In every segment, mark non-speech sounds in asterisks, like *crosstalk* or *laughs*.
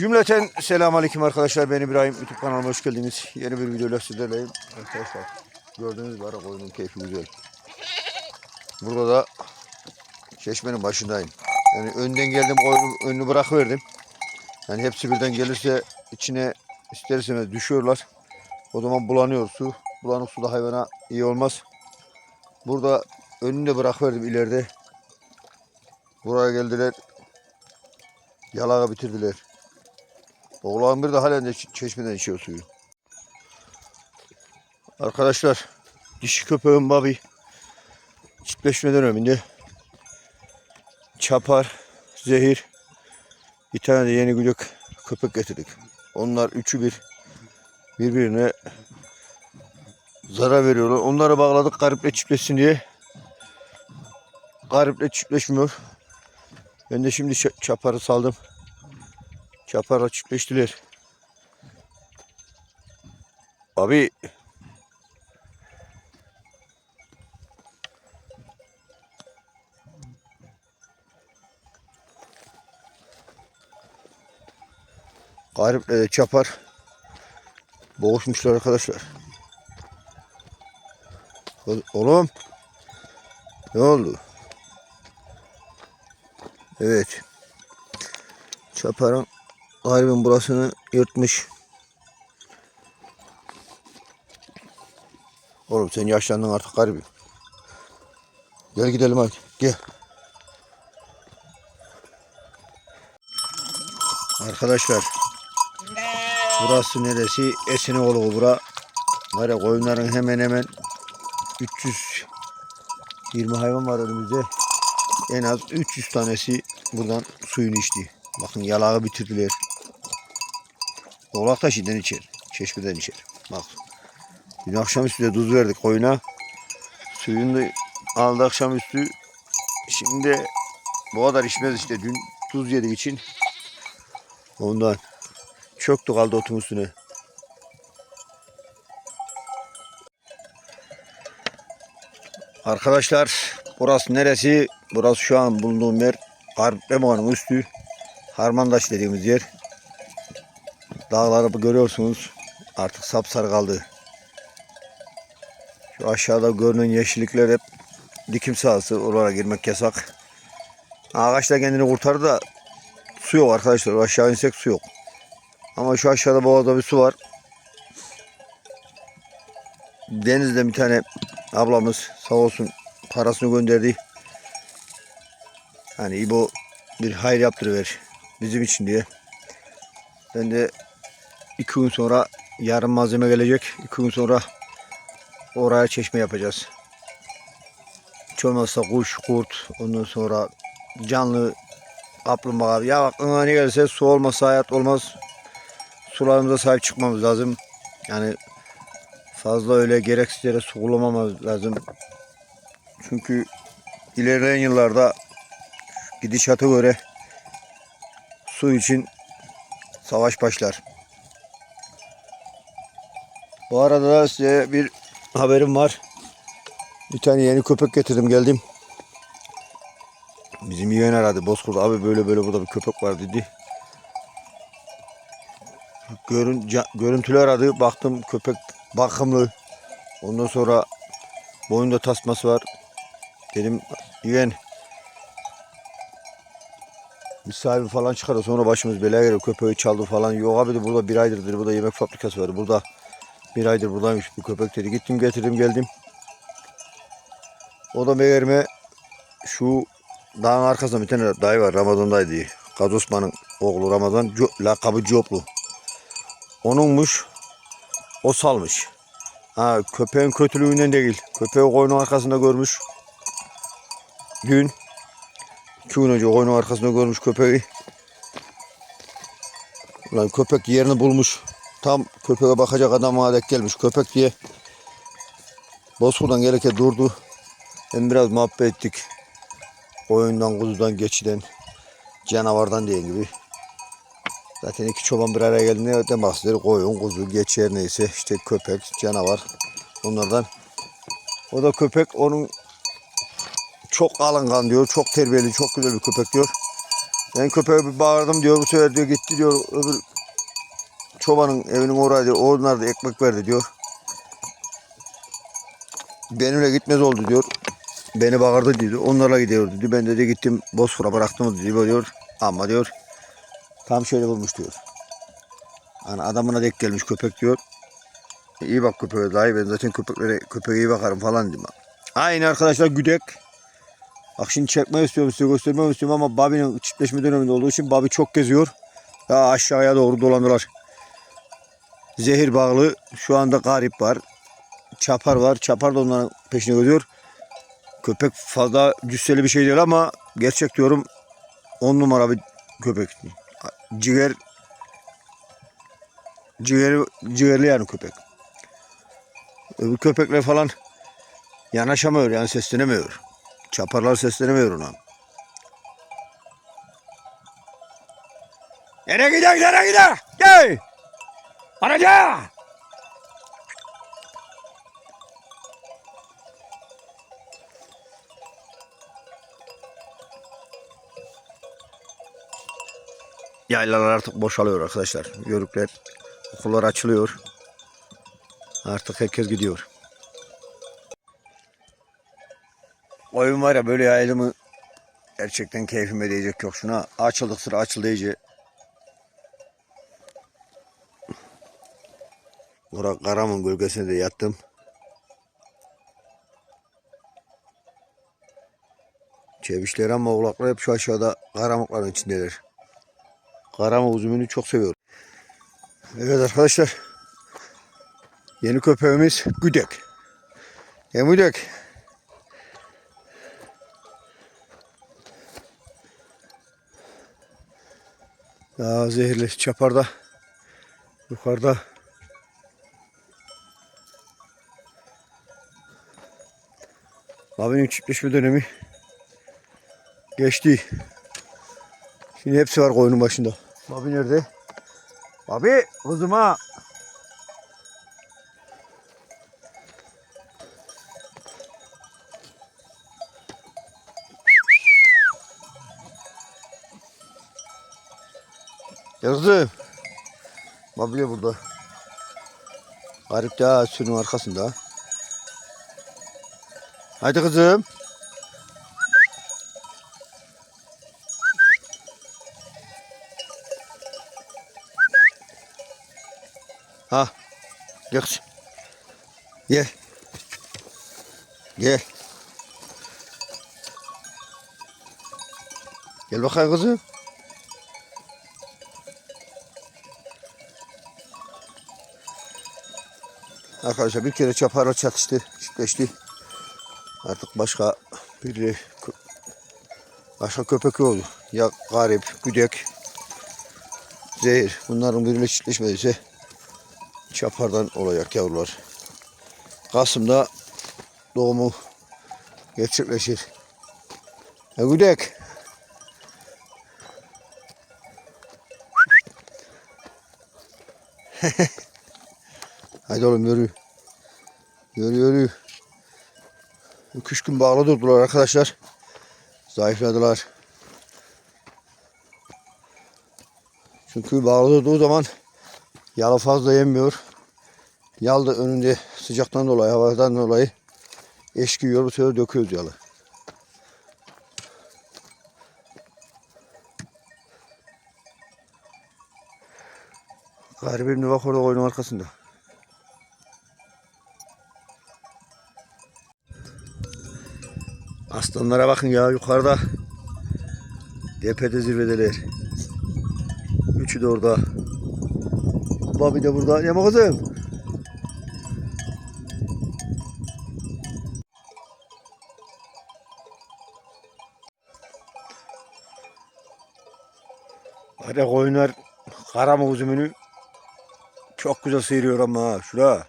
Cümleten selamun aleyküm arkadaşlar. Ben İbrahim. YouTube kanalıma hoş geldiniz. Yeni bir videoyla sizlerleyim. Arkadaşlar gördüğünüz gibi ara koyunun keyfi güzel. Burada da çeşmenin başındayım. Yani önden geldim koyunu önünü bırakıverdim. Yani hepsi birden gelirse içine ister istemez düşüyorlar. O zaman bulanıyor su. Bulanık su da hayvana iyi olmaz. Burada önünü de bırakıverdim ileride. Buraya geldiler. Yalaga bitirdiler. Oğlan bir de halen de çe- çeşmeden içiyor suyu. Arkadaşlar dişi köpeğim Babi çiftleşmeden önünde çapar, zehir bir tane de yeni gülük köpek getirdik. Onlar üçü bir birbirine zarar veriyorlar. Onları bağladık gariple çiftleşsin diye. Gariple çiftleşmiyor. Ben de şimdi ça- çaparı saldım. Çaparla çiftleştiler. Abi Gariple de çapar boğuşmuşlar arkadaşlar. Oğlum ne oldu? Evet. Çaparın garibin burasını yırtmış. Oğlum sen yaşlandın artık garibim. Gel gidelim hadi. Gel. Arkadaşlar. Burası neresi? Esinoğlu bura. Var ya koyunların hemen hemen 320 hayvan var önümüzde. En az 300 tanesi buradan suyunu içti. Bakın yalağı bitirdiler. Oğlak da şeyden içer. Çeşmeden içer. Bak. Dün akşamüstü de tuz verdik koyuna. Suyunu da aldı akşamüstü. Şimdi bu kadar içmez işte. Dün tuz yedik için. Ondan. Çöktü kaldı otun üstüne. Arkadaşlar burası neresi? Burası şu an bulunduğum yer Karbemoğan'ın üstü. Harmandaş dediğimiz yer. Dağları görüyorsunuz. Artık sapsarı kaldı. Şu aşağıda görünen yeşillikler hep dikim sahası. Oralara girmek yasak. Ağaçlar kendini kurtardı da su yok arkadaşlar. Aşağı insek su yok. Ama şu aşağıda boğazda bir su var. Denizde bir tane ablamız sağ olsun parasını gönderdi. Hani İbo bir hayır yaptırıver bizim için diye. Ben de iki gün sonra yarın malzeme gelecek. İki gün sonra oraya çeşme yapacağız. Hiç olmazsa kuş, kurt, ondan sonra canlı kaplumbağa. Ya aklına ne gelirse su olmasa hayat olmaz. Sularımıza sahip çıkmamız lazım. Yani fazla öyle gereksiz yere su kullanmamamız lazım. Çünkü ilerleyen yıllarda gidişata göre su için savaş başlar. Bu arada da size bir haberim var. Bir tane yeni köpek getirdim geldim. Bizim yeğen aradı Bozkurt abi böyle böyle burada bir köpek var dedi. Görün, görüntülü aradı. Baktım köpek bakımlı. Ondan sonra boyunda tasması var. Dedim yeğen bir sahibi falan çıkar sonra başımız belaya girer. Köpeği çaldı falan. Yok abi de burada bir aydır dedi. Burada yemek fabrikası var. Burada bir aydır buradaymış bu köpek dedi. Gittim getirdim geldim. O da meğerime şu dağın arkasında bir tane dayı var. Ramazan'daydı. Gazi Osman'ın oğlu Ramazan. Lakabı Coplu. Onunmuş. O salmış. Ha, köpeğin kötülüğünden değil. Köpeği koyunun arkasında görmüş. Dün iki gün önce koyunun arkasında görmüş köpeği. Ulan köpek yerini bulmuş. Tam köpeğe bakacak adama dek gelmiş. Köpek diye Bozkur'dan gelirken durdu. Hem biraz muhabbet ettik. Koyundan, kuzudan, geçiden, canavardan diye gibi. Zaten iki çoban bir araya geldiğinde neden bahsediyor? Koyun, kuzu, geçer neyse işte köpek, canavar onlardan. O da köpek onun çok alıngan diyor, çok terbiyeli, çok güzel bir köpek diyor. Ben köpeğe bir bağırdım diyor. Bu sefer diyor gitti diyor. Öbür çobanın evinin oraya diyor. Onlar da ekmek verdi diyor. Benimle gitmez oldu diyor. Beni bağırdı diyor. Onlarla gidiyor dedi. Ben de gittim Bosfor'a bıraktım dedi diyor. Ama diyor tam şöyle bulmuş diyor. Hani adamına denk gelmiş köpek diyor. İyi bak köpeğe dahi ben zaten köpeklere köpeğe iyi bakarım falan dedim. Aynı arkadaşlar güdek. Bak şimdi çekmek istiyorum size göstermek istiyorum ama Babi'nin çiftleşme döneminde olduğu için Babi çok geziyor. Ya aşağıya doğru dolandılar. Zehir bağlı. Şu anda garip var. Çapar var. Çapar da onların peşine gidiyor. Köpek fazla cüsseli bir şey değil ama gerçek diyorum 10 numara bir köpek. Ciğer ciğeri, ciğerli yani köpek. Öbür köpekler falan yanaşamıyor yani seslenemiyor. Çaparlar seslenemiyor ona. Nereye gidiyor, nereye gidiyor? Gel! Araca! Yaylalar artık boşalıyor arkadaşlar. Yörükler, okullar açılıyor. Artık herkes gidiyor. Oyun var ya böyle yaylı mı gerçekten keyfime değecek yok. Şuna açıldık sıra açıldı iyice. Bura Karamın gölgesine de yattım. Çevişler ama oğlaklar hep şu aşağıda karamukların içindeler. Karamuk üzümünü çok seviyorum. Evet arkadaşlar. Yeni köpeğimiz Güdek. Ya Güdek. Daha zehirli çaparda yukarıda Abinin çiftleşme dönemi geçti. Şimdi hepsi var koyunun başında. Babi nerede? Babi kızım ha. Kızım. Babi de burada. Garip de sürünün arkasında. Haydi kızım. Ha. Gel kızım. Gel. Gel. Gel bakayım kızım. Arkadaşlar bir kere çaparla çatıştı, çiftleşti. Artık başka bir başka köpek oldu. Ya garip, güdek, zehir. Bunların biriyle çiftleşmediyse çapardan olacak yavrular. Kasım'da doğumu gerçekleşir. Ya güdek. *laughs* Haydi oğlum yürü. Yürü yürü. Üç gün bağlı durdular arkadaşlar. Zayıfladılar. Çünkü bağlı durduğu zaman yalı fazla yemiyor. Yal da önünde sıcaktan dolayı, havadan dolayı eşkiyor. Bu sefer döküyoruz yalı. Garibim bak orada koyunun arkasında. Aslanlara bakın ya yukarıda. Tepede zirvedeler. Üçü de orada. Babi de burada. Yama kızım. Hadi koyunlar karama üzümünü çok güzel sıyırıyor ama ha.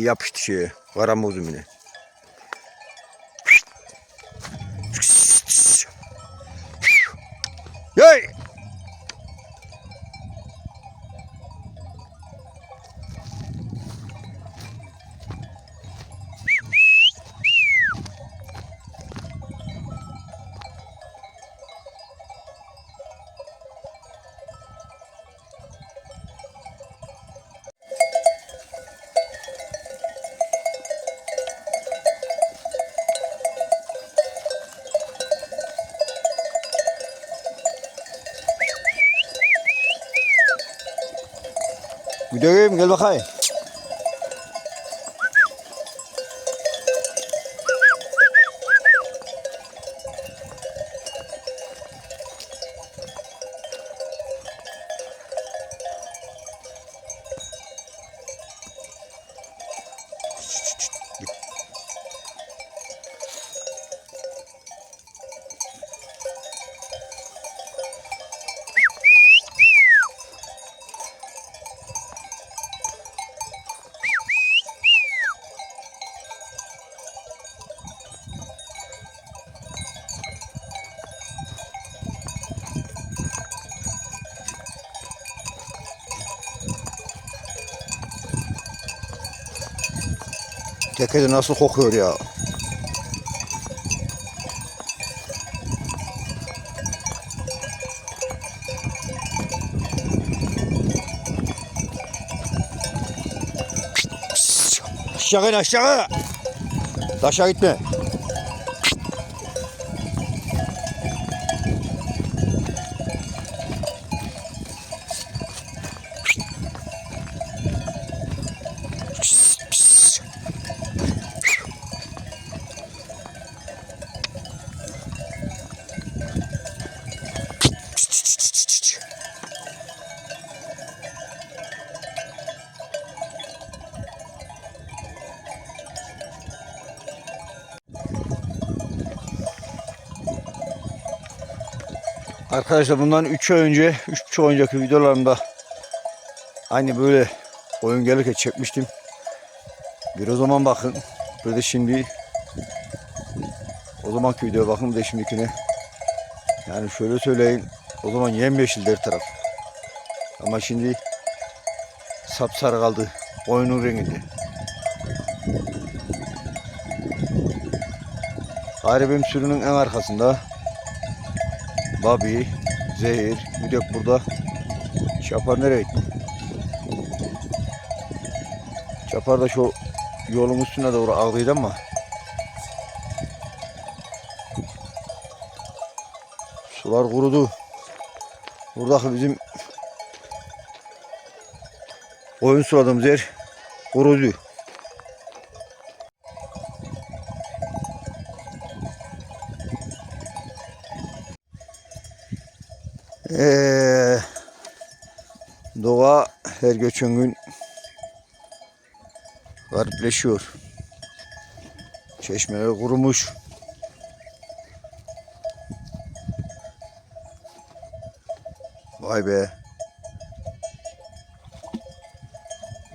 Yapıştı şeye. Karama Gidelim gel bakayım. Tekede nasıl kokuyor ya. Aşağı in aşağı. Taşa gitme. Arkadaşlar bundan 3 ay önce, 3 ay önceki videolarımda aynı böyle oyun gelirken çekmiştim. Bir o zaman bakın. Bir şimdi o zamanki videoya bakın bir de şimdikine. Yani şöyle söyleyeyim. O zaman yemyeşildi her taraf. Ama şimdi sapsarı kaldı. Oyunun renginde. Garibim sürünün en arkasında Babi, Zehir, de burada. Çapar nereye gitti? Çapar da şu yolun üstüne doğru ağlıydı ama. Sular kurudu. Buradaki bizim koyun suladığımız yer kurudu. Ee, doğa her geçen gün garipleşiyor. Çeşmeler kurumuş. Vay be.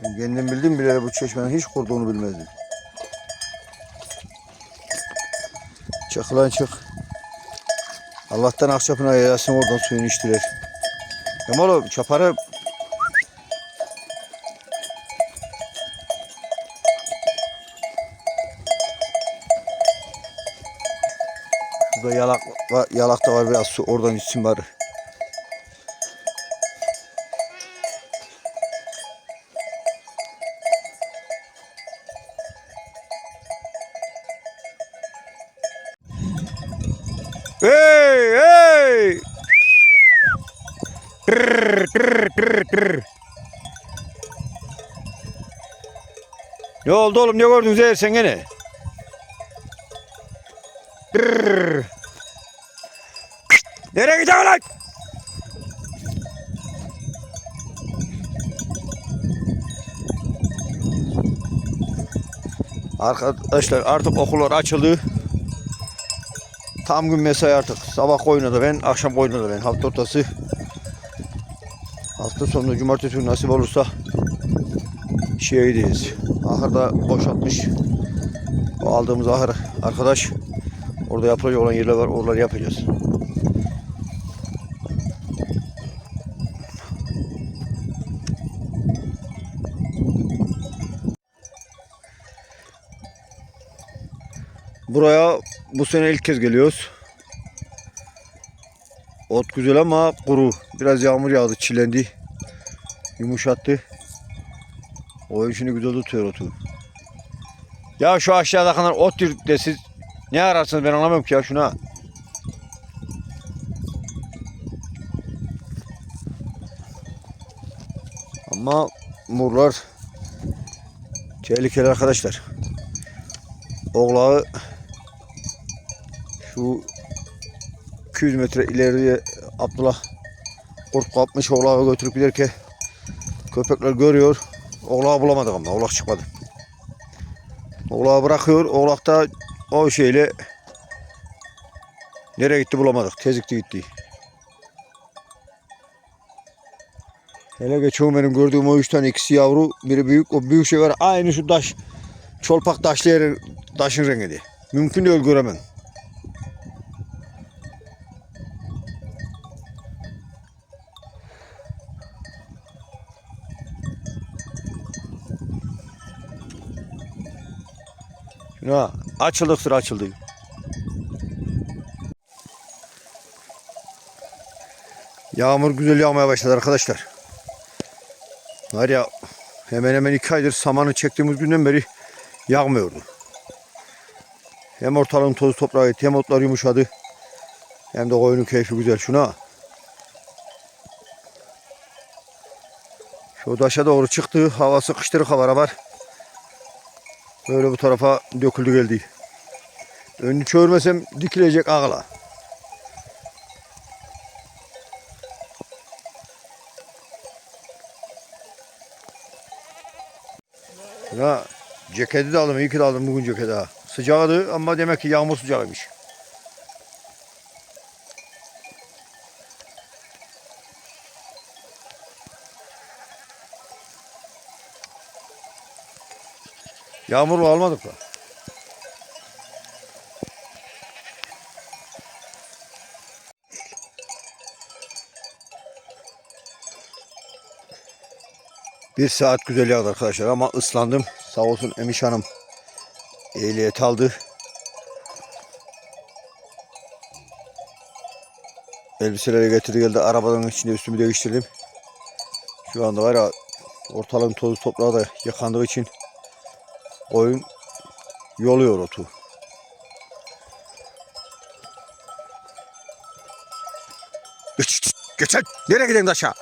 Ben kendim bildim bile bu çeşmenin hiç kurduğunu bilmezdim. Çık lan çık. Allah'tan akçapına yayasın oradan suyunu içtiler. Kemal çaparı Şurada yalak yalak da var biraz su oradan içsin bari. Ne oldu oğlum ne gördün Zehir sen gene? Kırr. Nereye gidiyorsun lan? Arkadaşlar artık okullar açıldı. Tam gün mesai artık. Sabah oynadı ben, akşam oynadı ben. Hafta ortası. Hafta sonu cumartesi günü nasip olursa şeye gideceğiz. Ahırda boşaltmış. O aldığımız ahır arkadaş. Orada yapılacak olan yerler var. Oraları yapacağız. Buraya bu sene ilk kez geliyoruz. Ot güzel ama kuru. Biraz yağmur yağdı, çilendi. Yumuşattı. O işini güzel tutuyor otu. Ya şu aşağıda kadar ot de siz ne ararsınız ben anlamıyorum ki ya şuna. Ama yağmurlar tehlikeli arkadaşlar. Oğlağı şu 200 metre ileriye Abdullah kurt kapmış oğlağı götürüp giderken köpekler görüyor. Oğlağı bulamadık ama oğlak çıkmadı. Oğlağı bırakıyor. Oğlak da o şeyle nereye gitti bulamadık. Tezikti gitti. Hele geçen benim gördüğüm o üç tane ikisi yavru, biri büyük. O büyük şey var aynı şu taş, çolpak taşlı yerin, taşın rengi. Mümkün değil göremem. Şuna açıldık sıra açıldı. Yağmur güzel yağmaya başladı arkadaşlar. Var ya hemen hemen iki aydır samanı çektiğimiz günden beri yağmıyordu. Hem ortalığın tozu toprağı gitti, hem otlar yumuşadı. Hem de koyunun keyfi güzel. Şuna. Şu daşa doğru çıktı. Havası kıştırık hava var. Böyle bu tarafa döküldü geldi. Önünü çöğürmesem dikilecek ağla. Ya ceketi de aldım, iyi ki de aldım bugün ceketi ha. Sıcağıydı ama demek ki yağmur sıcağıymış. Yağmurlu almadık da. Bir saat güzel yağdı arkadaşlar ama ıslandım. Sağ olsun Emiş Hanım ehliyet aldı. Elbiseleri getirdi geldi. Arabanın içinde üstümü değiştirdim. Şu anda var ya ortalığın tozu toprağı da yıkandığı için oyun yoluyor otu. Geçen nereye gidelim aşağı?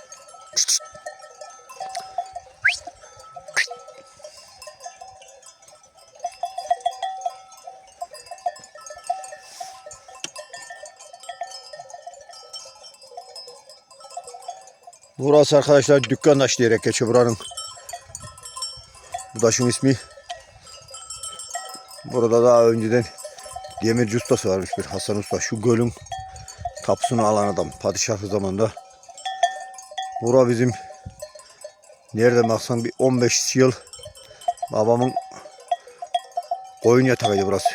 Burası arkadaşlar dükkan taşı diyerek geçiyor buranın. Bu taşın ismi. Burada daha önceden demirci ustası varmış bir Hasan Usta. Şu gölün tapusunu alan adam. Padişahı zamanında. Bura bizim nerede baksan bir 15 yıl babamın koyun yatağıydı burası.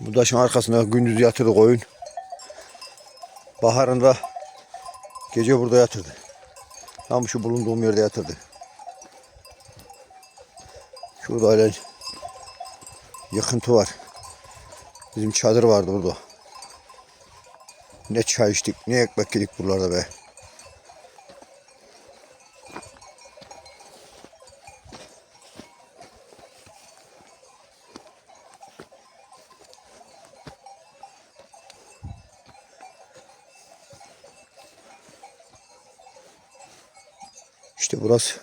Bu taşın arkasında gündüz yatırdı koyun. Baharında gece burada yatırdı. Tam şu bulunduğum yerde yatırdı. Şurada hala yıkıntı var. Bizim çadır vardı burada. Ne çay içtik, ne ekmek yedik buralarda be. İşte burası.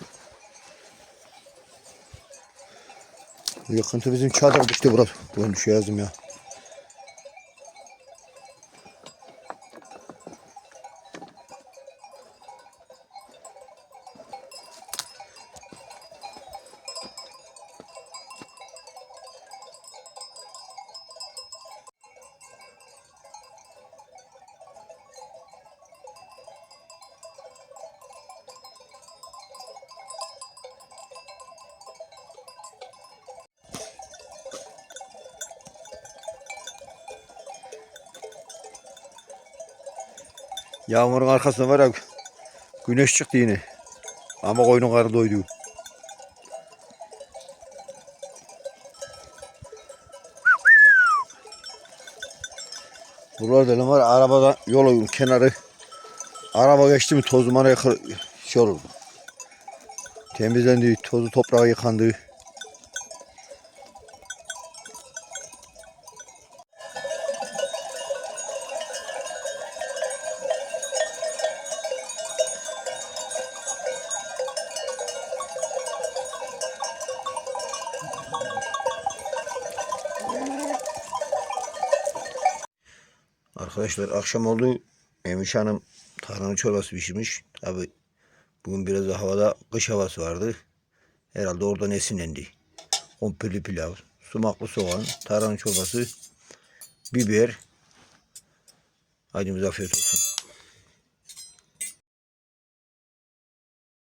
Bu Yıkıntı bizim çadır işte burası. Ben bir şey yazdım ya. Yağmurun arkasında var ya güneş çıktı yine. Ama koyunun karnı doydu. Buralarda ne var? Arabada yolun kenarı. Araba geçti mi toz dumanı yakır, şey olur. Temizlendi, tozu toprağı yıkandı. Arkadaşlar akşam oldu. Emiş Hanım tarhana çorbası pişirmiş. Tabi bugün biraz da havada kış havası vardı. Herhalde oradan esinlendi. Komplü pilav, sumaklı soğan, tarhana çorbası, biber. Bize afiyet olsun.